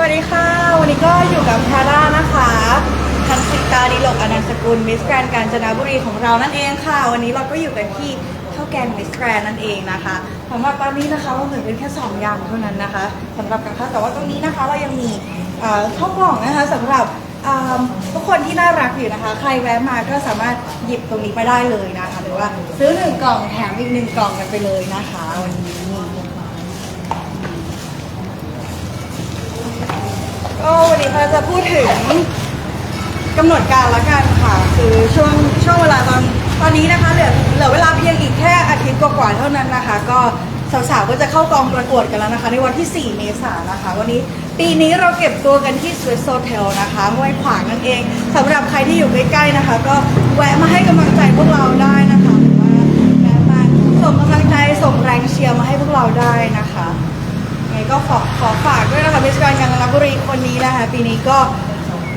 วัสดีค่ะ วันนี้ก็อยู่กับพาร่านะคะทันสิตาดีหลกอนันต์สกุลมิสแกรนกาญจนบุรีของเรานั่นเองค่ะ วันนี้เราก็อยู่กันที่ข้าวแกงมิสแกรนนั่นเองนะคะสำหรับตอนนี้นะคะเราเหมือนเป็นแค่สองอย่างเท่านั้นนะคะสำหรับกับข้าแต่ว่าตรงนี้นะคะเรายังมีข้าวกล่องนะคะสำหรับทุกคนที่น่ารักอยู่นะคะ ใครแวะมาก็สามารถหยิบตรงนี้ไปได้เลยนะคะ หรือว่าซื้อหนึ่งกล่องแถมอีกหนึ่งกล่องกันไปเลยนะคะวันนี้ ก็วันนี้เราจะพูดถึงกำหนดการละกันค่ะ คือช่วงช่วงเวลาตอนตอนนี้นะคะเหลือเหลือเวลาเพียงอีกแค่อาทิตย์กว่าๆเท่านั้นนะคะ ก็สาวๆก็จะเข้ากองประกวดกันแล้วนะคะ ในวันที่ 4 เมษายนนะคะ วันนี้ปีนี้เราเก็บตัวกันที่สวิสโซเทลนะคะห้วยขวางนั่นเองสำหรับใครที่อยู่ใกล้ๆนะคะ ก็แวะมาให้กำลังใจพวกเราได้นะคะหรือว่าแวะมาส่งกำลังใจส่งแรงเชียร์มาให้พวกเราได้นะคะ งไงก็ขอขอฝากด้วยนะคะมิสแกรนด์กาญจนบุรีคนนี้นะคะปีนี้ก็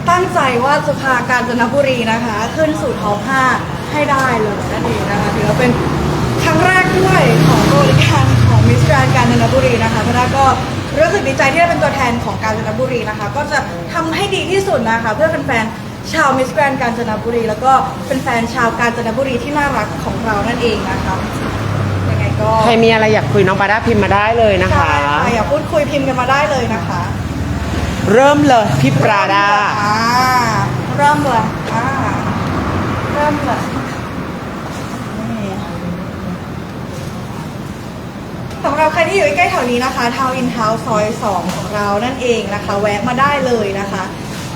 ตั้งใจว่าจะพากาญจนบุรีนะคะ ขึ้นสู่ท็อป5ให้ได้เลยนั่นเองนะคะถือว่าเป็นครั้งแรกด้วยของบริการของมิสแกรนด์กาญจนบุรีนะคะเพนาก็รู้สึกดีใจที่ได้เป็นตัวแทนของกาญจนบุรีนะคะ ก็จะทำให้ดีที่สุดนะคะ เพื่อแฟนๆชาวมิสแกรนด์กาญจนบุรี แล้วก็เป็นแฟนชาวกาญจนบุรีที่น่ารักของเรานั่นเองนะคะ ก็ใครมีอะไรอยากคุยน้องปาด้าพิมพ์มาได้เลยนะคะ ใช่ค่ะอยากพูดคุยพิมพ์กันมาได้เลยนะคะเริ่มเลยพี่ปราดา อ่าเริ่มเลยอ่าเริ่มเลยนี่สำหรับใครที่อยู่ใกล้ๆแถวนี้นะคะทาวอินทาวซอย 2 ของเรานั่นเองนะคะ แวะมาได้เลยนะคะ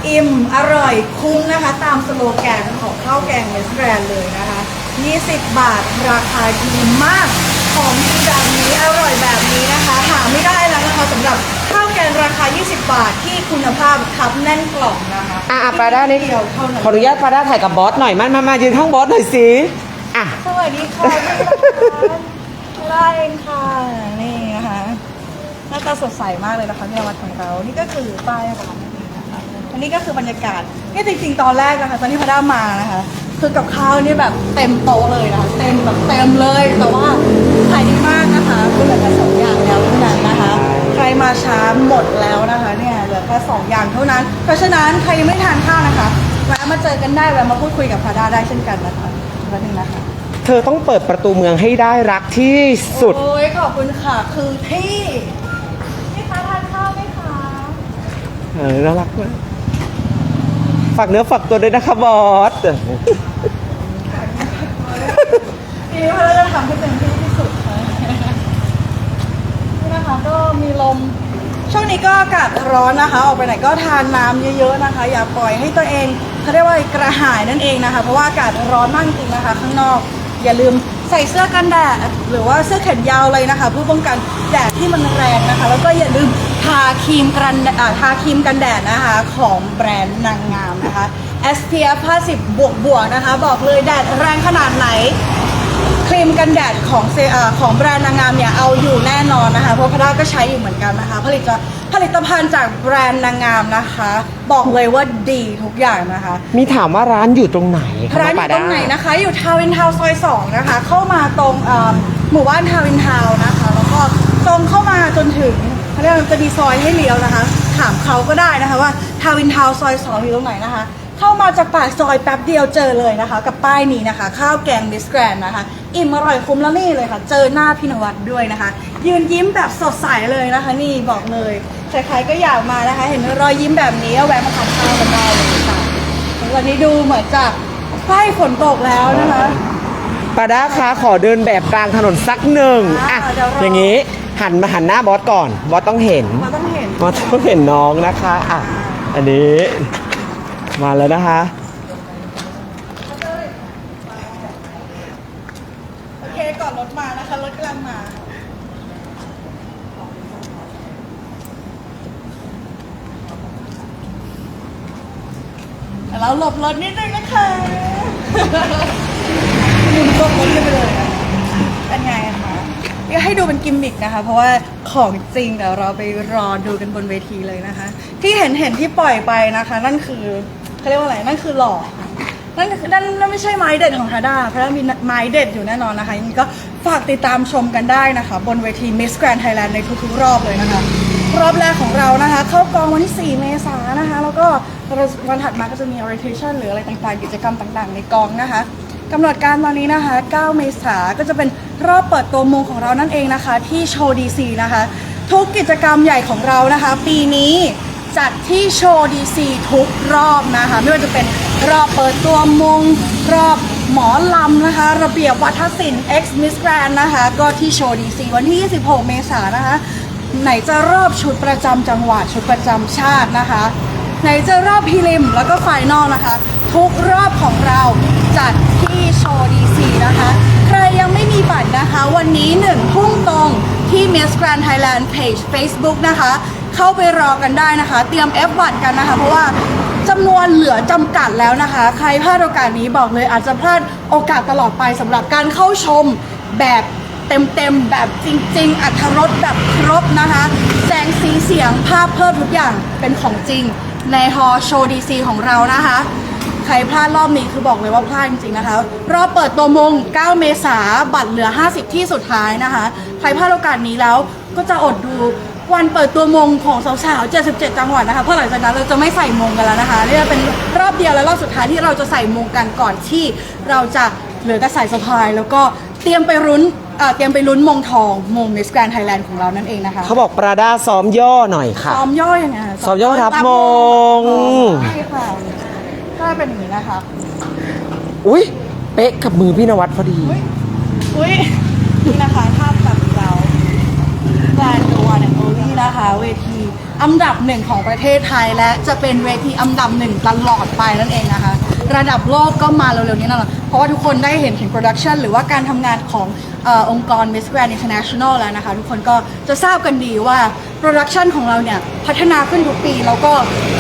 อิ่มอร่อยคุ้มนะคะ ตามสโลแกนของข้าวแกงเวสแกรนเลยนะคะ 20 บาทราคาดีมาก ของดีแบบนี้อร่อยแบบนี้นะคะหาไม่ได้แล้วนะคะสำหรับข้าวแกงราคา 20 บาทที่คุณภาพคับแน่นกล่องนะคะอะอะปาด้านี่ที่เดียวเท่านั้นขออนุญาตปาด้าถ่ายกับบอสหน่อยมามามายืนข้างบอสหน่อยสิอะสวัสดีค่ะลาเองค่ะนี่นะคะหน้าตาสดใสมากเลยนะคะที่วัดของเรา นี่ก็คือป้ายร้านนั่นเองนะคะอันนี้ก็คือบรรยากาศนี่จริงๆตอนแรกนะคะตอนที่พาด้ามานะคะ คือกับข้าวนี่แบบเต็มโต๊ะเลยนะคะเต็มแบบเต็มเลย แต่ว่าขายดีมากนะคะคือเหลือแค่สองอย่างแล้วเท่านั้นนะคะ ใครมาช้าหมดแล้วนะคะเนี่ยเหลือแค่สองอย่างเท่านั้น เพราะฉะนั้นใครยังไม่ทานข้าวนะคะแวะมาเจอกันได้แวะมาพูดคุยกับพาด้าได้เช่นกันนะคะวันนึงนะคะเธอต้องเปิดประตูเมืองให้ได้รักที่สุดโอ้ยขอบคุณค่ะคือที่พี่คะทานข้าวไหมคะเออน่ารักมาก ฝากเนื้อฝากตัวด้วยนะคะบอสพี่ว่าเราจะทำให้เต็มที่ที่สุดค่ะนี่นะคะก็มีลม ช่วงนี้ก็อากาศร้อนนะคะ ออกไปไหนก็ทานน้ำเยอะๆนะคะ อย่าปล่อยให้ตัวเองเขาเรียกว่ากระหายนั่นเองนะคะ เพราะว่าอากาศร้อนมากจริงๆนะคะ ข้างนอก อย่าลืมใส่เสื้อกันแดดหรือว่าเสื้อแขนยาวเลยนะคะเพื่อป้องกันแดดที่มันแรงนะคะ แล้วก็อย่าลืม ทาครีมกันอ่าทาครีมกันแดดนะคะของแบรนด์นางงามนะคะ SPF 50บวกบวกๆนะคะ บอกเลยแดดแรงขนาดไหน ครีมกันแดดของเซอ่าของแบรนด์นางงามเนี่ยเอาอยู่แน่นอนนะคะ เพราะพาด้าก็ใช้อยู่เหมือนกันนะคะ ผลิตผลิตภัณฑ์จากแบรนด์นางงามนะคะ บอกเลยว่าดีทุกอย่างนะคะ มีถามว่าร้านอยู่ตรงไหนคะร้านอองปยู่ตรงไหนนะคะ อยู่ทาวน์อินทาวน์ซอย2นะคะ เข้ามาตรงเอ่อหมู่บ้านทาวน์อินทาวน์นะคะ แล้วก็ตรงเข้ามาจนถึง เขาเรียกว่าจะมีซอยให้เลี้ยวนะคะ ถามเขาก็ได้นะคะว่าทาวน์อินทาวน์ซอย2อยู่ตรงไหนนะคะ เข้ามาจากปากซอยแป๊บเดียวเจอเลยนะคะ กับป้ายนี้นะคะ ข้าวแกงดิสแกรนนะคะ อิ่มอร่อยคุ้มแล้วนี่เลยค่ะ เจอหน้าพี่นวัดด้วยนะคะ ยืนยิ้มแบบสดใสเลยนะคะ นี่บอกเลยใครๆก็อยากมานะคะ เห็นรอยยิ้มแบบนี้ก็แวะมาทานข้าวกันได้เลยค่ะวันนี้ดูเหมือนจะใกล้ฝนตกแล้วนะคะปาด้าคะขอเดินแบบกลางถนนสักหนึ่งอ่าอะเดี๋ยวรอออย่างนี้ หันมาหันหน้าบอสก่อน บอสต้องเห็น เราต้องเห็นบอสต้องเห็นน้องนะคะอะอันนี้มาแล้วนะคะ โอเคก่อนรถมานะคะรถกำลังมาเดี๋ยวเราหลบรถนิดนึงนะคะหมุนตกรถกันไปเลยอะเป็นไง ให้ดูเป็นกิมมิกนะคะ เพราะว่าของจริงเดี๋ยวเราไปรอดูกันบนเวทีเลยนะคะ ที่เห็นเห็นที่ปล่อยไปนะคะ นั่นคือเขาเรียกว่าอะไรนั่นคือหลอกนั่นคือนั่นนั่นไม่ใช่ไม้เด็ดของฮาด้าเพราะว่ามีไม้เด็ดอยู่แน่นอนนะคะยังไงก็ฝากติดตามชมกันได้นะคะ บนเวที Miss Grand Thailand ในทุกๆรอบเลยนะคะ รอบแรกของเรานะคะ เข้ากองวันที่ 4 เมษายนนะคะ แล้วก็วันถัดมาก็จะมี orientation หรืออะไรต่างๆ กิจกรรมต่างๆ ในกองนะคะ กำหนดการตอนนี้นะคะ 9 เมษายนก็จะเป็นรอบเปิดตัวมงของเรานั่นเองนะคะ ที่โชว์ดีซีนะคะ ทุกกิจกรรมใหญ่ของเรานะคะ ปีนี้จัดที่โชว์ดีซีทุกรอบนะคะ ไม่ว่าจะเป็นรอบเปิดตัวมง รอบหมอลำนะคะ ระเบียบวัฒนศิลป์ X Miss Grand นะคะ ก็ที่โชว์ดีซีวันที่ 26 เมษายนนะคะ ไหนจะรอบชุดประจำจังหวัดชุดประจำชาตินะคะ ไหนจะรอบพรีลิมแล้วก็ไฟนอลนะคะ ทุกรอบของเราจัด ที่โชว์ดีซีนะคะ ใครยังไม่มีบัตรนะคะ วันนี้หนึ่งทุ่มตรงที่ Miss Grand Thailand Page Facebook นะคะ เข้าไปรอกันได้นะคะ เตรียม F บัตรกันนะคะ เพราะว่าจำนวนเหลือจำกัดแล้วนะคะ ใครพลาดโอกาสนี้บอกเลยอาจจะพลาดโอกาสตลอดไปสำหรับการเข้าชมแบบเต็มๆ แบบจริง ๆ อัธรสแบบครบนะคะ แสงสีเสียงภาพเพิ่มทุกอย่างเป็นของจริง ในฮอโชว์ดีซีของเรานะคะ ใครพลาดรอบนี้คือบอกเลยว่าพลาดจริงๆนะคะ รอบเปิดตัวมง 9 เมษาบัตรเหลือ 50 ที่สุดท้ายนะคะ ใครพลาดโอกาสนี้แล้วก็จะอดดูวันเปิดตัวมงของสาวๆ 77 จังหวัดนะคะ เพราะหลังจากนั้นเราจะไม่ใส่มงกันแล้วนะคะนี่จะเป็นรอบเดียวและรอบสุดท้ายที่เราจะใส่มงกันก่อนที่เราจะเหลือแต่สายสะพาย แล้วก็เตรียมไปรุ้นเอ่อเตรียมไปลุ้นมงทองมงมิสแกรนไทยแลนด์ของเรานั่นเองนะคะเขาบอกปราดาซ้อมย่อหน่อยค่ะ ซ้อมย่อยังไงคะซ้อมย่อรับมง ใช่ค่ะ ก็เป็นอย่างนี้นะคะอุ้ยเป๊ะกับมือพี่นวัดพอดี อุ้ยอุ้ยนี่นะคะภาพแบบเราแบรนด์วานแอนโอลี่นะคะ เวทีอันดับหนึ่งของประเทศไทยและจะเป็นเวทีอันดับหนึ่งตลอดไปนั่นเองนะคะ ระดับโลกก็มาเร็วๆนี้แน่นอน เพราะว่าทุกคนได้เห็นถึงโปรดักชันหรือว่าการทำงานของเออองค์กร Miss Grand International แล้วนะคะ ทุกคนก็จะทราบกันดีว่าโปรดักชันของเราเนี่ย พัฒนาขึ้นทุกปี แล้วก็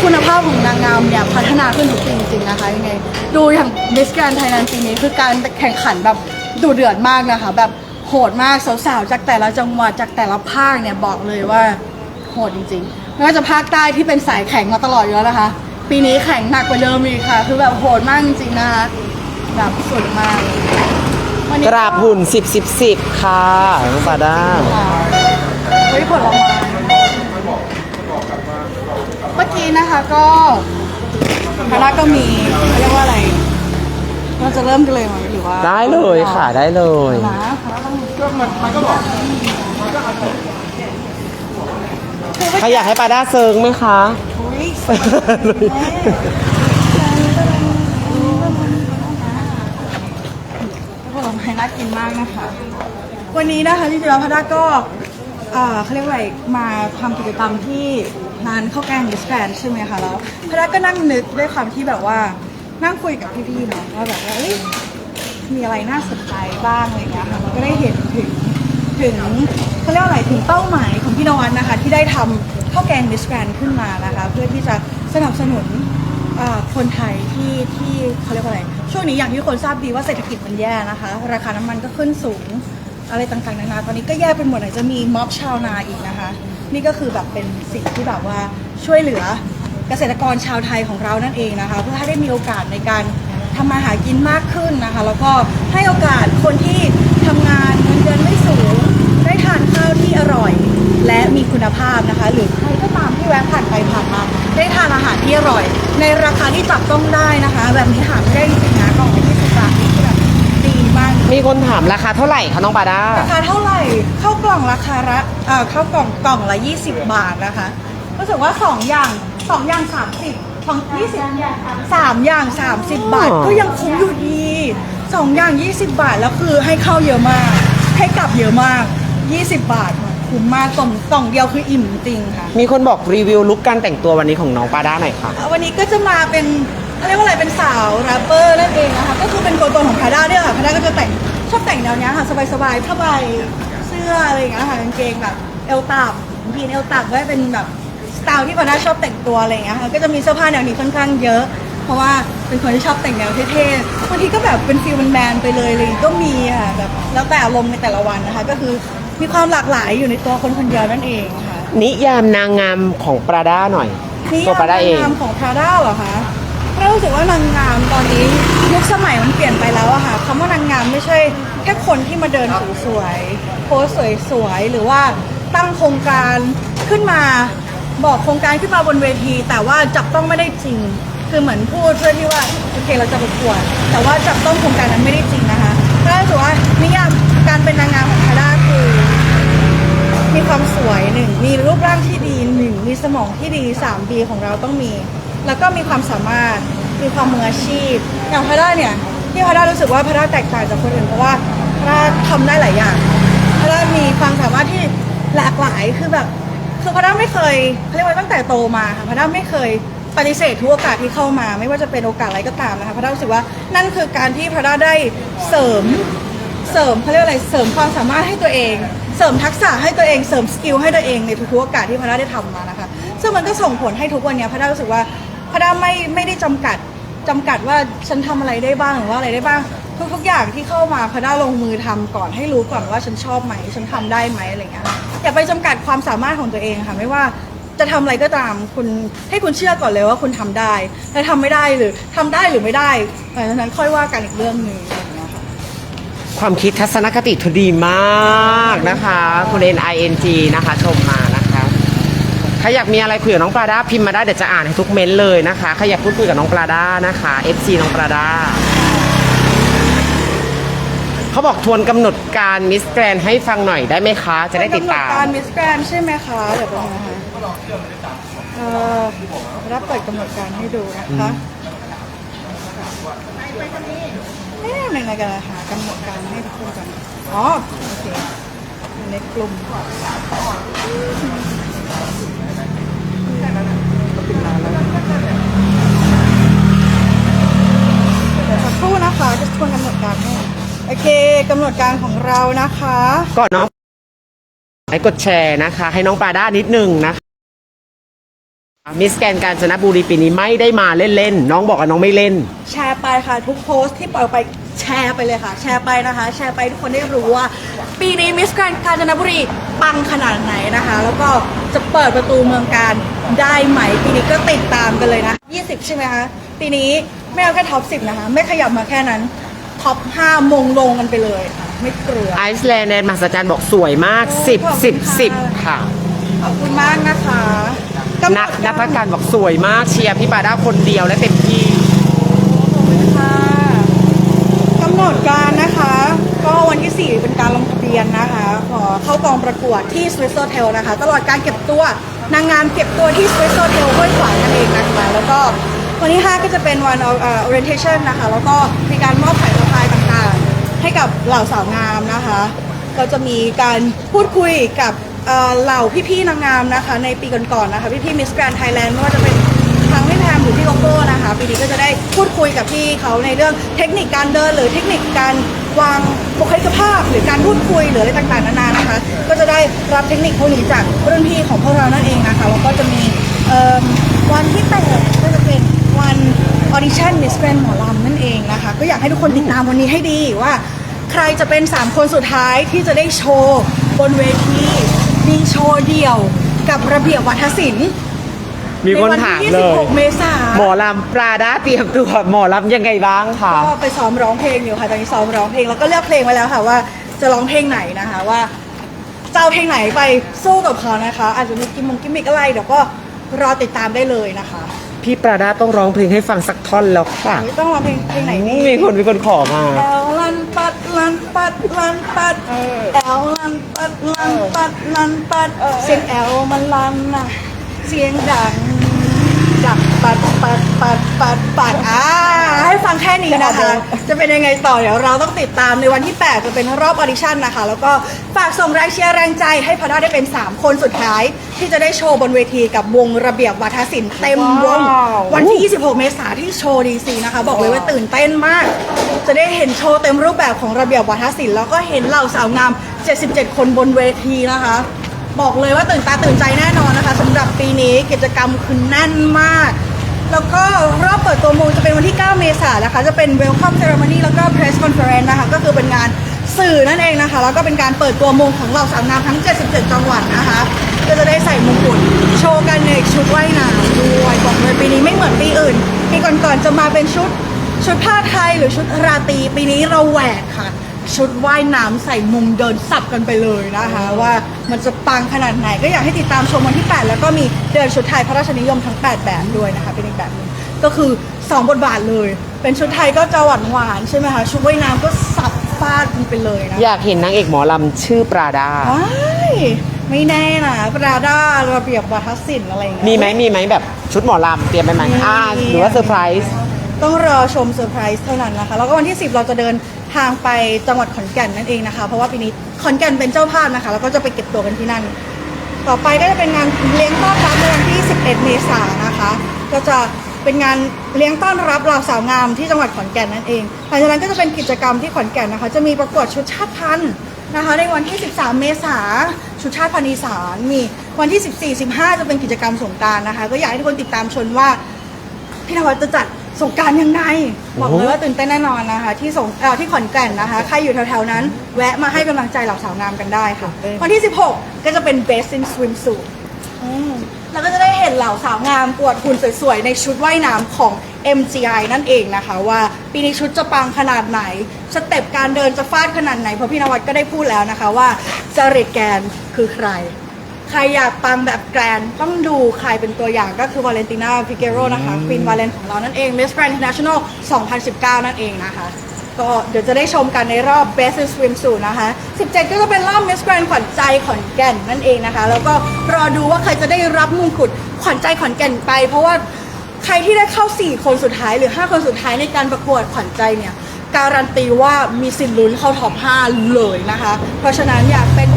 คุณภาพของนางงามเนี่ย พัฒนาขึ้นทุกปีจริงๆนะคะยังไงดูอย่าง Miss Grand Thailand ปีนี้คือการแข่งขันแบบดุเดือดมากนะคะ แบบโหดมากสาวๆจากแต่ละจังหวัดจากแต่ละภาคเนี่ยบอกเลยว่าโหดจริงๆไม่ว่าจะภาคใต้ที่เป็นสายแข่งมาตลอดอยู่แล้วนะคะ ปีนี้แข่งหนักกว่าเดิมอีกค่ะ คือแบบโหดมากจริงๆนะคะ แบบสุดมากวันนี้กราบหุ่นสิบสิบสิบค่ะน้องปราดาค่ะเฮ้ยผลไม้เมื่อกี้นะคะก็คาราก็มีเขาเรียกว่าอะไร เราจะเริ่มกันเลยไหมหรือว่าได้เลยค่ะได้เลยนะคาราต้องเครื่องมันมันก็บอกใครอยากให้ปราดาเซิงไหมคะ อุ้ย ผลไม้น่ากนะคะ วันนี้นะคะจริงแล้วพระดาก็เอ่อเขาเรียกว่าอะไรมาทำกิจกรรมที่ร้านข้าวแกงมิสแกนใช่ไหมคะแล้วพระดาก็นั่งนึกด้วยความที่แบบว่านั่งคุยกับพี่ๆเนาะว่าแบบว่าเอ้ยมีอะไรน่าสนใจบ้างอะไรอย่างเงี้ยค่ะก็ได้เห็นถึงถึงเขาเรียกว่าอะไรถึงเป้าหมายของพี่นวัดนะคะ ที่ได้ทำข้าวแกงมิสแกนขึ้นมานะคะ เพื่อที่จะสนับสนุน เอ่อคนไทยที่ที่เขาเรียกว่าอะไร ช่วงนี้อย่างที่คนทราบดีว่าเศรษฐกิจมันแย่นะคะ ราคาน้ำมันก็ขึ้นสูงอะไรต่างๆนานาตอนนี้ก็แย่ไปหมดไหนจะมีม็อบชาวนาอีกนะคะ นี่ก็คือแบบเป็นสิ่งที่แบบว่าช่วยเหลือเกษตรกรชาวไทยของเรานั่นเองนะคะ เพื่อให้ได้มีโอกาสในการทำมาหากินมากขึ้นนะคะ แล้วก็ให้โอกาสคนที่ทำงานเงินเดือนไม่สูง ได้ทานข้าวที่อร่อย และมีคุณภาพนะคะ หรือใครก็ตามที่แวะผ่านไปผ่านมาได้ทานอาหารที่อร่อย ในราคาที่จับต้องได้นะคะ แบบนี้หาไม่ได้จริงๆนะกล่องละ20บาทนี่คือแบบดีมากมีคนถามราคาเท่าไหร่คะน้องปราดาราคาเท่าไหร่ข้าวกล่องราคาละเอ่อข้าวกล่องกล่องละ 20 บาทนะคะรู้สึกว่า 2 อย่าง 2 อย่าง 30ของ20 3 อย่าง 30 บาทอ๋อก็ยังคุ้มอยู่ดี2อย่าง 20 บาทแล้วคือให้ข้าวเยอะมาก ให้กลับเยอะมาก 20 บาท คุ้มมากกล่องกล่องเดียวคืออิ่มจริงค่ะ มีคนบอกรีวิวลุคการแต่งตัววันนี้ของน้องปราดาหน่อยค่ะ วันนี้ก็จะมาเป็นเขาเรียกว่าอะไรเป็นสาวแรปเปอร์นั่นเองนะคะ ก็คือเป็นตัวตนของพาด้าเนี่ยค่ะพาด้าก็จะแต่งชอบแต่งแนวเนี้ยค่ะ สบายๆผ้าใบเสื้ออะไรอย่างเงี้ยค่ะกางเกงแบบเอวต่ำยีนเอวต่ำก็เป็นแบบสไตล์ที่พาด้าชอบแต่งตัวอะไรอย่างเงี้ยค่ะก็จะมีเสื้อผ้าแนวนี้ค่อนข้างเยอะ เพราะว่าเป็นคนที่ชอบแต่งแนวเท่ๆบางทีก็แบบเป็นฟิลแมนๆไปเลยเลยก็มีค่ะแบบแล้วแต่อารมณ์ในแต่ละวันนะคะ ก็คือ มีความหลากหลายอยู่ในตัวคนคนเดียวนั่นเองค่ะนิยามนางงามของปราดาหน่อยนิตัวยามปราดาเองนางงามของพราด้าเหรอคะเรารู้สึกว่านางงามตอนนี้ยุคสมัยมันเปลี่ยนไปแล้วอะค่ะคำว่านางงามไม่ใช่แค่คนที่มาเดินสวยๆโพสสวยๆหรือว่าตั้งโครงการขึ้นมาบอกโครงการขึ้นมาบนเวที แต่ว่าจับต้องไม่ได้จริง คือเหมือนพูดเพื่อที่ว่าโอเคเราจะประกวดแต่ว่าจับต้องโครงการนั้นไม่ได้จริงนะ ก็รู้สึกว่านิยามการเป็นนางงามของคาด้าคือ มีความสวยหนึ่งมีรูปร่างที่ดีหนึ่งมีสมองที่ดีสามดีของเราต้องมี แล้วก็มีความสามารถมีความมืออาชีพอย่างพาด้าเนี่ยที่พาด้ารู้สึกว่าพาด้าแตกต่างจากคนอื่นเพราะว่าพาด้าทำได้หลายอย่างพาด้ามีความสามารถที่หลากหลายคือแบบคือพาด้าไม่เคยเขาเรียกว่าตั้งแต่โตมาค่ะพาด้าไม่เคย ปฏิเสธทุกโอกาสที่เข้ามา ไม่ว่าจะเป็นโอกาสอะไรก็ตามนะคะพาด้ารู้สึกว่านั่นคือการที่พาด้าได้เสริมเสริมเขาเรียกอะไรเสริมความสามารถให้ตัวเอง เสริมทักษะให้ตัวเองเสริมสกิลให้ตัวเองในทุกๆโอกาสที่พระด้าได้ทำมานะคะซึ่งมันก็ส่งผลให้ทุกวันเนี้ยพระด้ารู้สึกว่าพระด้าไม่ไม่ได้จำกัดจำกัดว่าฉันทำอะไรได้บ้างหรือว่าอะไรได้บ้าง ทุกๆอย่างที่เข้ามาพระด้าลงมือทำก่อนให้รู้ก่อนว่าฉันชอบไหมฉันทำได้ไหมอะไรอย่างเงี้ยอย่าไปจำกัดความสามารถของตัวเองค่ะไม่ว่า จะทำอะไรก็ตามคุณให้คุณเชื่อก่อนเลยว่าคุณทำได้ถ้าทำไม่ได้หรือทำได้หรือไม่ได้หลังจากนั้นค่อยว่ากันอีกเรื่องหนึ่งอะไรอย่างเงี้ยค่ะความคิดทัศนคติเธอดีมากนะคะคุณ N I N G นะคะชมมานะคะใครอยากมีอะไรคุยกับน้องปลาด้าพิมพ์มาได้เดี๋ยวจะอ่านให้ทุกเม้นต์เลยนะคะใครอยากพูดคุยกับน้องปลาด้านะคะ FC น้องปลาด้าเขาบอกทวนกำหนดการมิสแกรนให้ฟังหน่อยได้ไหมคะ จะได้ติดตามกำหนการมิสแกรนใช่ไหมคะเดี๋ยวแป๊บนึงนะคะ เอ่อรับเปิดกำหนดการให้ดูนะคะเอ๊ะหนึ่งในกันหากำหนดการให้ทุกคนกันอ๋อโอเคในกลุ่มเดี๋ยวสักครู่นะคะจะทวนกำหนดการให้โอเคกำหนดการของเรานะคะ ก่อนน้องให้กดแชร์นะคะ ให้น้องปลาด้านิดนึงนะคะ มิสแกรนการจนบุรีปีนี้ไม่ได้มาเล่นๆ น้องบอกว่าน้องไม่เล่น แชร์ไปค่ะ ทุกโพสต์ที่ปล่อยออกไปแชร์ไปเลยค่ะ แชร์ไปนะคะ แชร์ไปทุกคนได้รู้ว่า ปีนี้มิสแกรนกาญจนบุรีปังขนาดไหนนะคะ แล้วก็จะเปิดประตูเมืองการได้ไหม ปีนี้ก็ติดตามกันเลยนะ 20 ใช่ไหมคะ ปีนี้ไม่เอาแค่ท็อป 10 นะคะ ไม่ขยับมาแค่นั้นท็อป 5 มงลงกันไปเลยค่ะไม่เกลือไอซ์แลนด์แดนมหัศจรรย์บอกสวยมากโอ้ขอบคุณ10 10ค่ะ10 ค่ะ ขอบคุณมากนะคะ กำหนักดนักการบอกสวยมากเชียร์พี่ปาด้าคนเดียวและเต็มที่ ค่ะกำหนดการนะคะ ก็วันที่ 4 เป็นการลงทะเบียนนะคะ ขอเข้ากองประกวดที่ Swiss Hotel นะคะ ตลอดการเก็บตัวนางงามเก็บตัวที่ Swiss Hotel ห้วยขวางนั่นเองนะคะ แล้วก็วันที่ 5 ก็จะเป็นวัน uh, orientation นะคะ แล้วก็มีการมอบแผนสะพายต่างๆ ให้กับเหล่าสาวงามนะคะ ก็จะมีการพูดคุยกับ เอ่อเหล่าพี่ๆนางงามนะคะ ในปีก่อนๆนะคะพี่ๆ Miss Grand Thailand ไม่ว่าจะเป็นทั้งพี่แพมหรือพี่โลโก้นะคะปีนี้ก็จะได้พูดคุยกับพี่เขาในเรื่องเทคนิคการเดิน หรือเทคนิคการวางบุคลิกภาพ หรือการพูดคุยหรืออะไรต่างๆนานานะคะ ก็จะได้รับเทคนิคพวกนี้จากรุ่นพี่ของพวกเรานั่นเองนะคะแล้วก็จะมีเอิ่มวันที่แปดก็จะเป็นวันออดิชั่นมิสแกรนหมอลำนั่นเองนะคะ ก็อยากให้ทุกคนติดตามวันนี้ให้ดีว่า ใครจะเป็น 3 คนสุดท้ายที่จะได้โชว์บนเวที มีโชว์เดี่ยวกับระเบียบวัฒนศิลป์มีคนถามเลยในวันที่26 เมษาหมอลำปลาด้าเตรียมตัวหมอลำยังไงบ้างคะก็ไปซ้อมร้องเพลงอยู่ค่ะตอนนี้ซ้อมร้องเพลงแล้วก็เลือกเพลงไว้แล้วค่ะว่าจะร้องเพลงไหนนะคะว่าจะเอาเพลงไหนไปสู้กับเขานะคะ อาจจะมีกิมมงกิมมิกอะไรเดี๋ยวก็รอติดตามได้เลยนะคะ พี่ปลาด้าต้องร้องเพลงให้ฟังสักท่อนแล้วค่ะไม่ต้องร้องเพลงเพลงไหนดีมีคนมีคนขอมา แอลลันปัดลันปัดลันปัดแอลลันปัดลันปัดลันปัด เสียงแอลมันลันนะเสียงดังดักปัด ปัดปัดปัดปัดอ่าให้ฟังแค่นี้นะคะ จะเป็นยังไงต่อเดี๋ยวเราต้องติดตามในวันที่ 8 จะเป็นรอบออดิชั่นนะคะ แล้วก็ฝากส่งแรงเชียร์แรงใจให้พอด้าได้เป็น 3 คนสุดท้าย ที่จะได้โชว์บนเวทีกับวงระเบียบวัฒนศิลป์เต็มวงว้าววันที่ 26 เมษายนที่โชว์ดีซีนะคะ บอกเลยว่าตื่นเต้นมาก จะได้เห็นโชว์เต็มรูปแบบของระเบียบวัฒนศิลป์แล้วก็เห็นเหล่าสาวงาม 77 คนบนเวทีนะคะ บอกเลยว่าตื่นตาตื่นใจแน่นอนนะคะสำหรับปีนี้กิจกรรมคือแน่นมาก แล้วก็รอบเปิดตัวมงจะเป็นวันที่ 9 เมษายนนะคะ จะเป็น Welcome Ceremony แล้วก็ Press Conference นะคะ ก็คือเป็นงานสื่อนั่นเองนะคะ แล้วก็เป็นการเปิดตัวมงของเหล่าสาวงามทั้ง 77 จังหวัดนะคะ ก็จะได้ใส่มงกุฎโชว์กันในชุดว่ายน้ำด้วยบอกเลยปีนี้ไม่เหมือนปีอื่น ปีก่อนๆจะมาเป็นชุดชุดผ้าไทยหรือชุดราตรีปีนี้เราแหวกค่ะ ชุดว่ายน้ำใส่มุมเดินสับกันไปเลยนะคะ ว่ามันจะปังขนาดไหนก็อยากให้ติดตามชมวันที่ 8 แล้วก็มีเดินชุดไทยพระราชนิยมทั้ง 8 แบบด้วยนะคะ เป็นอีกแบบหนึงก็คือ 2 บทบาทเลย เป็นชุดไทยก็จะหวานหวานๆใช่ไหมคะชุดว่ายน้ำก็สับฟาดกันไปเลยนะอยากเห็นนางเอกหมอลำชื่อปราดา ว้ายไม่แน่นะปราด้าระเบียบวัฒนศิลป์อะไรอย่างเงี้ย มีไหมมีไหมแบบชุดหมอลำเตรียมไปไหมมีอ่าหรือว่าเซอร์ไพรส์ ต้องรอชมเซอร์ไพรส์เท่านั้นนะคะ แล้วก็วันที่ 10 เราจะเดิน ทางไปจังหวัดขอนแก่นนั่นเองนะคะ เพราะว่าปีนี้ขอนแก่นเป็นเจ้าภาพนะคะแล้วก็จะไปเก็บตัวกันที่นั่น ต่อไปก็จะเป็นงานเลี้ยงต้อนรับในวันที่ 11 เมษายนนะคะ ก็จะเป็นงานเลี้ยงต้อนรับเหล่าสาวงามที่จังหวัดขอนแก่นนั่นเองหลังจากนั้นก็จะเป็นกิจกรรมที่ขอนแก่นนะคะ จะมีประกวดชุดชาติพันธุ์นะคะ ในวันที่ 13 เมษายนชุดชาติพันธุ์อีสานมีวันที่ 14 15 จะเป็นกิจกรรมสงการนะคะ ก็อยากให้ทุกคนติดตามชมว่าพี่นวัดจะจัด สงกรารยังไง บอกเลยว่าตื่นเต้นแน่นอนนะคะ ที่สงเอ่อที่ขอนแก่นนะคะ ใครอยู่แถวๆนั้น แวะมาให้กำลังใจเหล่าสาวงามกันได้ค่ะ วันที่ 16 ก็จะเป็น Best in Swimsuit อืมแล้วก็จะได้เห็นเหล่าสาวงามปวดหุ่นสวยๆ ในชุดว่ายน้ำของ MGI นั่นเองนะคะ ว่าปีนี้ชุดจะปังขนาดไหน สเต็ปการเดินจะฟาดขนาดไหน เพราะพี่นวัดก็ได้พูดแล้วนะคะว่าจริตแกนคือใคร ใครอยากปังแบบแกรนด์ต้องดูใครเป็นตัวอย่างก็คือวาเลนติน่าพิเกโรนะคะควีนวาเลนของเรานั่นเอง Miss Grand International 2019 นั่นเองนะคะ ก็เดี๋ยวจะได้ชมกันในรอบ Best in Swimsuit นะคะ 17 ก็จะเป็นรอบ Miss Grand ขวัญใจขอนแก่นนั่นเองนะคะ แล้วก็รอดูว่าใครจะได้รับมงกุฎขวัญใจขอนแก่นไป เพราะว่าใครที่ได้เข้า 4 คนสุดท้ายหรือ 5 คนสุดท้ายในการประกวดขวัญใจเนี่ยการันตีว่ามีสิทธิ์ลุ้นเข้าท็อป 5 เลยนะคะ เพราะฉะนั้นอยากเป็นอยากให้ทุก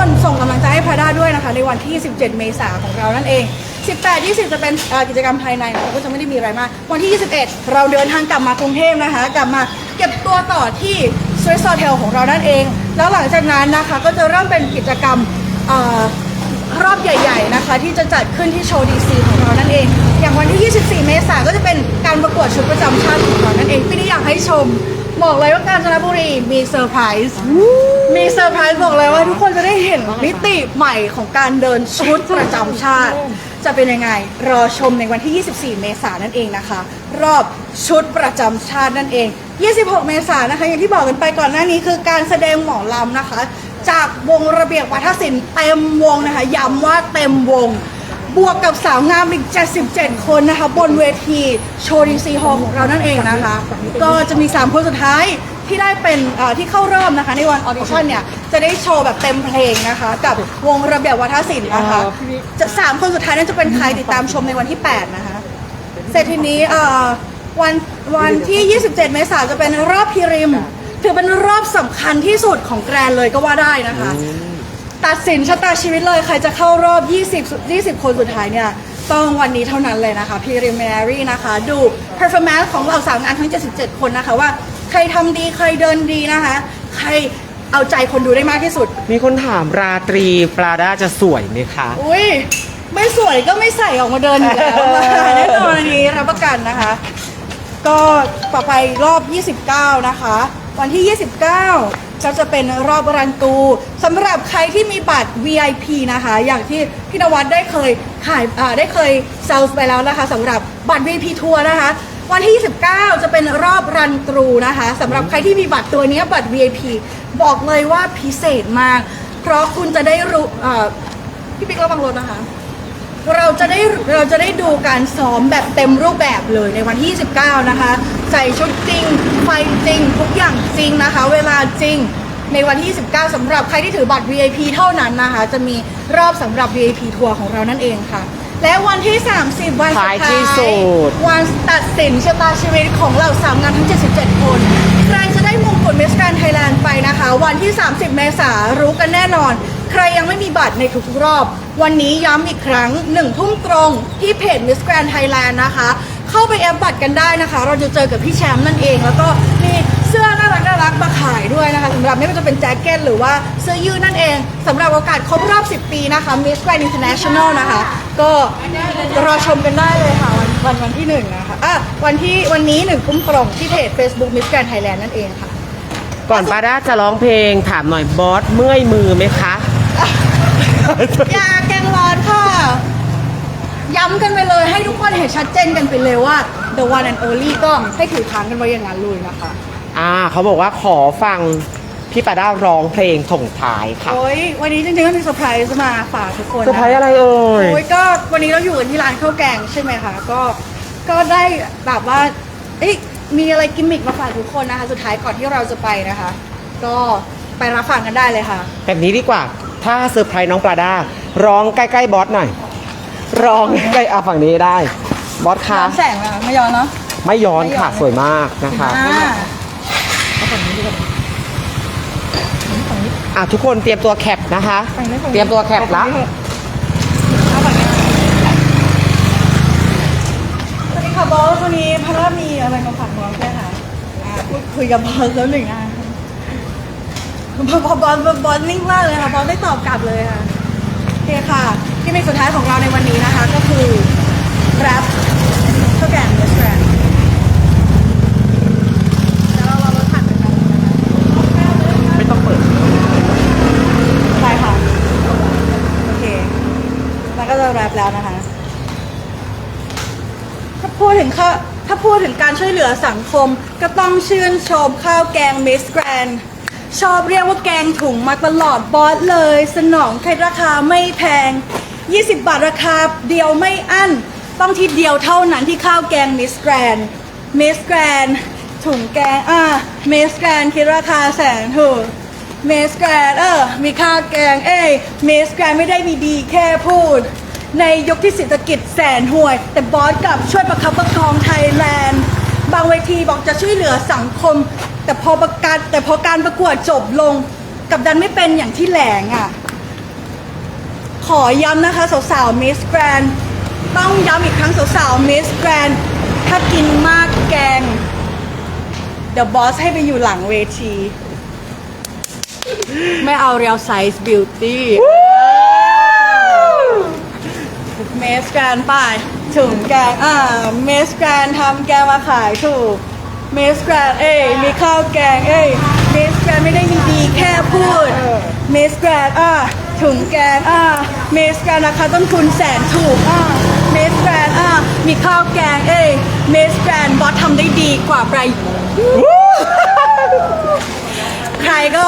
คนส่งกำลังใจให้พราด้าด้วยนะคะ ในวันที่ 17 เมษายนของเรานั่นเอง 18 20 จะเป็นกิจกรรมภายในนะคะก็จะไม่ได้มีอะไรมาก วันที่ 21 เราเดินทางกลับมากรุงเทพนะคะ กลับมาเก็บตัวต่อที่ Swiss Hotel ของเรานั่นเอง แล้วหลังจากนั้นนะคะก็จะเริ่มเป็นกิจกรรมรอบใหญ่ ๆ นะคะ ที่จะจัดขึ้นที่โชว์ดีซีของเรานั่นเอง อย่างวันที่ 24 เมษายนก็จะเป็นการประกวดชุดประจำชาติของเรานั่นเองปีนี้อยากให้ชม บอกเลยว่าการจนบุรีมีเซอร์ไพรส์มีเซอร์ไพรส์บอกเลยว่าทุกคนจะได้เห็นมิติใหม่ของการเดินชุดประจำชาติ จะเป็นยังไง รอชมในวันที่ 24 เมษายนนั่นเองนะคะ รอบชุดประจำชาตินั่นเอง 26 เมษายนนะคะ อย่างที่บอกกันไปก่อนหน้านี้คือการแสดงหมอลำนะคะ จากวงระเบียบวัฒนศิลป์เต็มวงนะคะย้ำว่าเต็มวง บวกกับสาวงามอีก 77 คนนะคะ บนเวทีโชว์ดีซีฮอลของเรานั่นเองนะคะ ก็จะมี 3 คนสุดท้ายที่ได้เป็นที่เข้ารอบนะคะ ในวันออดิชั่นเนี่ย จะได้โชว์แบบเต็มเพลงนะคะ กับวงระเบียบวัฒนศิลป์นะคะจะสามคนสุดท้ายนั้นจะเป็นใครติดตามชมในวันที่ 8 นะคะ เสร็จทีนี้วันวันที่ 27 เมษายนจะเป็นรอบพรีริม ถือเป็นรอบสำคัญที่สุดของแกรนเลยก็ว่าได้นะคะ ตัดสินชะตาชีวิตเลยใครจะเข้ารอบ 20 20 คนสุดท้ายเนี่ย ต้องวันนี้เท่านั้นเลยนะคะ preliminary นะคะ ดู performance ของเราสาวงานทั้ง 77 คนนะคะว่าใครทำดีใครเดินดีนะคะ ใครเอาใจคนดูได้มากที่สุด มีคนถามราตรีปราดาจะสวยไหมคะ อุ้ยไม่สวยก็ไม่ใส่ออกมาเดินอยู่แล้วนะคะแน่นอนอันนี้รับประกันนะคะ ก็ต่อไปรอบ 29 นะคะ วันที่ 29 ก็จะเป็นรอบรันตูสำหรับใครที่มีบัตร VIP นะคะ อย่างที่พี่นวัดได้เคยขายได้เคยเซลส์ไปแล้วนะคะสำหรับบัตร VIP ทัวร์นะคะ วันที่ 29 จะเป็นรอบรันตรูนะคะสำหรับใครที่มีบัตรตัวนี้บัตร VIP บอกเลยว่าพิเศษมาก เพราะคุณจะได้รู้พี่ปิ๊กระวังรถนะคะ เราจะได้เราจะได้ดูการซ้อมแบบเต็มรูปแบบเลยในวันที่ 29 นะคะ ใส่ชุดจริงไฟจริง ทุกอย่างจริงนะคะ เวลาจริงในวันที่ 29สำหรับใครที่ถือบัตร VIP เท่านั้นนะคะ จะมีรอบสำหรับ VIP ทัวร์ของเรานั่นเองค่ะ และวันที่ 30 วันสุดท้ายท้าที่สุยดวันตัดสินชะตาชีวิตของเราสามงานทั้ง 77 คนใครจะได้มงกุฎมิสแกรนไทยแลนด์ไปนะคะ วันที่ 30 เมษายนรู้กันแน่นอน ใครยังไม่มีบัตรในทุกรอบ วันนี้ย้ำอีกครั้ง1ทุ่มตรงที่เพจ Miss Grand Thailand นะคะ เข้าไปแอปบัตรกันได้นะคะ เราจะเจอกับพี่แชมป์นั่นเอง แล้วก็มีเสื้อน่ารักน่ารักมาขายด้วยนะคะสำหรับไม่ว่าจะเป็นแจ็คเก็ตหรือว่าเสื้อยืดนั่นเองสำหรับโอกาสครบรอบ 10 ปีนะคะ Miss Grand International นะคะ ก็รอชมกันได้เลยค่ะวันวันวันที่หนึ่งนะคะอะวันที่วันนี้หนึ่งทุ่มตรงที่เพจ Facebook Miss Grand Thailand นั่นเองค่ะ ก่อนปราดาจะร้องเพลงถามหน่อยบอสเมื่อยมือไหมคะ ย่าแกงร้อนค่ะ ย้ำกันไปเลยให้ทุกคนเห็นชัดเจนกันไปเลยว่า the one and only ก็ให้ถือค้างกันไว้อย่างนั้นเลยนะคะ อ่าเขาบอกว่าขอฟังพี่ปาด้าร้องเพลงส่งท้ายค่ะ โอ้ยวันนี้จริงๆก็มีเซอร์ไพรส์มาฝากทุกคนนะเซอร์ไพรส์อะไรเอ่ย โอ้ยก็วันนี้เราอยู่กันที่ร้านข้าวแกงใช่ไหมคะก็ก็ได้แบบว่าเอ๊ะมีอะไรกิมมิกมาฝากทุกคนนะคะ สุดท้ายก่อนที่เราจะไปนะคะ ก็ไปรับฟังกันได้เลยค่ะ แบบนี้ดีกว่า ถ้าเซอร์ไพรส์น้องปลาด้าร้องใกล้ๆบอสหน่อย ร้องใกล้ๆอะฝั่งนี้ได้ บอสย้คะอนแสงนะคะไม่ย้อนเนาะ ไม่ย้อนค่ะไม่ย้อนสวยมากนะคะ อ่าอะทุกคนเตรียมตัวแคปนะคะฝั่งนี้ฝั่งนี้เตรียมตัวแคปละเอาฝั่งนี้สวัสดีค่ะบอสวันนี้พระรามีอะไรมาฝากบอสใช่ไหมคะอ่าพูดคุยกับบอสแล้วหนึ่งนะบ อบอสบอสบอสนิ่งมากเลยค่ะบอสไม่ตอบกลับเลยค่ะโอเคค่ะ ที่เป็นสุดท้ายของเราในวันนี้นะคะ ก็คือแรปข้าวแกงเรสแตรนแล้วเราเรารสผัดกันนะคะไม่ต้องเปิดใช่ค่ะโอเคมันก็จะแรปแล้วนะคะถ้าพูดถึงข้าถ้าพูดถึงการช่วยเหลือสังคมก็ต้องชื่นชมข้าวแกงมิสแกรน ชอบเรียกว่าแกงถุงมาตลอดบอสเลย สนองใครราคาไม่แพง 20 บาทราคาเดียวไม่อั้น ต้องที่เดียวเท่านั้นที่ข้าวแกงมิสแกรนมิสแกรนถุงแกงอะมิสแกรนคิดราคาแสนถูกเมสแกรนเออ มีข้าวแกง เอ้ยเมสแกรนไม่ได้มีดีแค่พูด ในยุคที่เศรษฐกิจแสนห่วย แต่บอสกลับช่วยประคับประคองไทยแลนด์ บางเวทีบอกจะช่วยเหลือสังคม แต่พอประกาศแต่พอการประกวดจบลงกับดันไม่เป็นอย่างที่แหลงอะ ขอย้ำนะคะสาวๆมิสแกรนต้องย้ำอีกครั้งสาวๆมิสแกรนถ้ากินมากแกง เดี๋ยวบอสให้ไปอยู่หลังเวที ไม่เอาเรียวไซส์บิวตี้เมสแกรนไปถุงแกงอ่าเมสแกรนทำแกงมาขายถูก เมสแกรนเอ้ยมีข้าวแกงเอ้ยเมสแกรนไม่ได้มีดีแค่พูดเมสแกรนอ่าถุงแกงอ่าเมสแกรนราคาต้นทุนแสนถูกอ่าเมสแกรนอ่ามีข้าวแกงเอ้ยเมสแกรนบอสทำได้ดีกว่าใครใครก็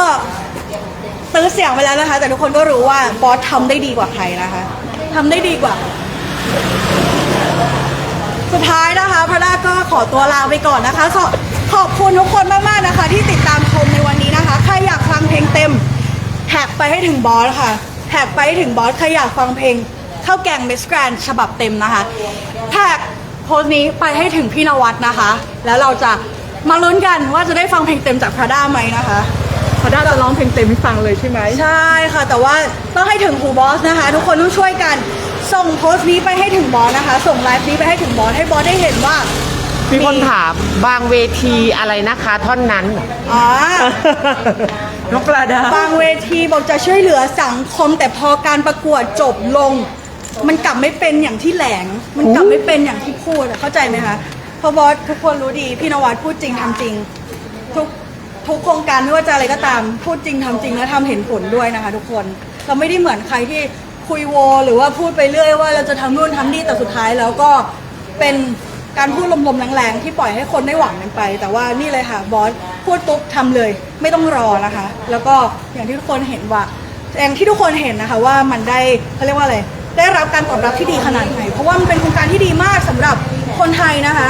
ตื้อเสียงไปแล้วนะคะ แต่ทุกคนก็รู้ว่าบอสทำได้ดีกว่าใครนะคะทำได้ดีกว่า สุดท้ายนะคะพระดาก็ขอตัวลาไปก่อนนะคะ ขอขอบคุณทุกคนมากๆนะคะ ที่ติดตามชมในวันนี้นะคะ ใครอยากฟังเพลงเต็มแท็กไปให้ถึงบอสค่ะแท็กไปให้ถึงบอสใครอยากฟังเพลงข้าวแกงมิสแกรนฉบับเต็มนะคะแท็กโพสต์นี้ไปให้ถึงพี่นวัดนะคะ แล้วเราจะมาลุ้นกันว่าจะได้ฟังเพลงเต็มจากพระดาไหมนะคะพอด้าจะร้องเพลงเต็มให้ฟังเลยใช่ไหมใช่ค่ะ แต่ว่าต้องให้ถึงหูบอสนะคะ ทุกคนต้องช่วยกัน ส่งโพสต์นี้ไปให้ถึงบอสนะคะ ส่งไลฟ์นี้ไปให้ถึงบอสให้บอสได้เห็นว่า มีคนถามบางเวทีอะไรนะคะ ท่อนนั้น อ๋อน้องปลาดา บางเวทีบอกจะช่วยเหลือสังคม แต่พอการประกวดจบลง มันกลับไม่เป็นอย่างที่แหลง มันกลับไม่เป็นอย่างที่พูดอะเข้าใจไหมคะเพราะบอสทุกคนรู้ดีพี่นวัดพูดจริงทำจริง ทุกทุกโครงการไม่ว่าจะอะไรก็ตามพูดจริงทำจริงและทำเห็นผลด้วยนะคะ ทุกคนเราไม่ได้เหมือนใครที่ คุยโว หรือว่าพูดไปเรื่อยว่าเราจะทำนู่นทำนี่แต่สุดท้ายแล้วก็เป็นการพูดลมๆแรงๆที่ปล่อยให้คนได้หวังกันไป แต่ว่านี่เลยค่ะบอสพูดปุ๊บทำเลย ไม่ต้องรอนะคะ แล้วก็อย่างที่ทุกคนเห็นว่าอย่างที่ทุกคนเห็นนะคะว่ามันได้เขาเรียกว่าอะไรได้รับการตอบรับที่ดีขนาดไหน เพราะว่ามันเป็นโครงการที่ดีมากสำหรับคนไทยนะคะ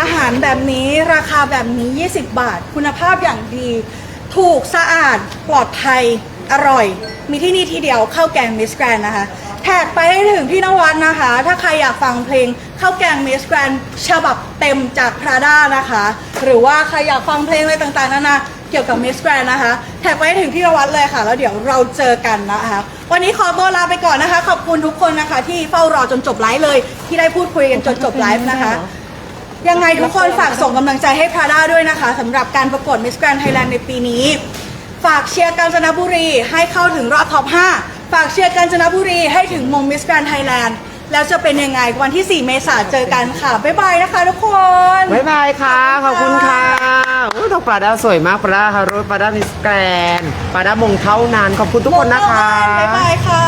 อาหารแบบนี้ราคาแบบนี้ 20 บาท คุณภาพอย่างดี ถูกสะอาดปลอดภัย อร่อย มีที่นี่ที่เดียวข้าวแกงมิสแกรนนะคะแท็กไปให้ถึงพี่นวัดนะคะ ถ้าใครอยากฟังเพลงข้าวแกงมิสแกรนฉบับเต็มจากพราด้านะคะ หรือว่าใครอยากฟังเพลงอะไรต่างๆนานาเกี่ยวกับมิสแกรนนะคะ แท็กไปให้ถึงพี่นวัดเลยค่ะ แล้วเดี๋ยวเราเจอกันนะคะ วันนี้ขอตัวลาไปก่อนนะคะ ขอบคุณทุกคนนะคะ ที่เฝ้ารอจนจบไลฟ์เลย ที่ได้พูดคุยกันจนจบไลฟ์นะคะยังไงทุกคนฝากส่งกำลังใจให้พราด้าด้วยนะคะสำหรับการประกวด Miss Grand Thailand ในปีนี้ ฝากเชียร์กาญจนบุรีให้เข้าถึงรอบท็อป 5 ฝากเชียร์กาญจนบุรีให้ถึงมง Miss Grand Thailand แล้วจะเป็นยังไงวันที่ 4 เมษายนเจอกันค่ะ บ๊ายบายนะคะทุกคน บ๊ายบายค่ะ ขอบคุณค่ะโอ้ยดอกปลาดาสวยมากปลาดาฮารุปลาดามิสแกรนปลาดามงเท่านั้นขอบคุณทุกคนนะคะ บ๊ายบายค่ะ